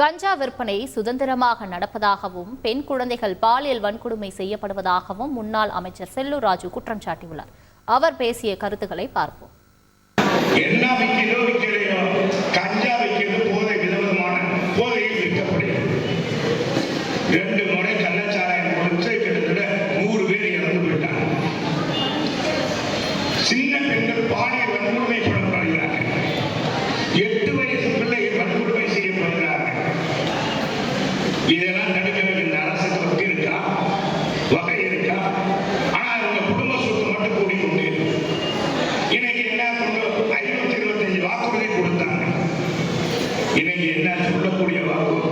கஞ்சா விற்பனை சுதந்திரமாக நடப்பதாகவும் பெண் குழந்தைகள் பாலியல் வன்கொடுமை செய்யப்படுவதாகவும் முன்னாள் அமைச்சர் செல்லூர் ராஜு குற்றம் சாட்டியுள்ளார். அவர் பேசிய கருத்துக்களை பார்ப்போம். ரெண்டு முறை கள்ளச்சாராயம் கொடுத்து கிட்டத்தட்ட நூறு பேர் இறந்து போயிட்டாங்க. சின்ன பெண்கள் பாலியல் வன்கொடுமை இன்னைக்கு என்ன கொடுத்தாங்க. சொல்லக்கூடிய வாக்கு?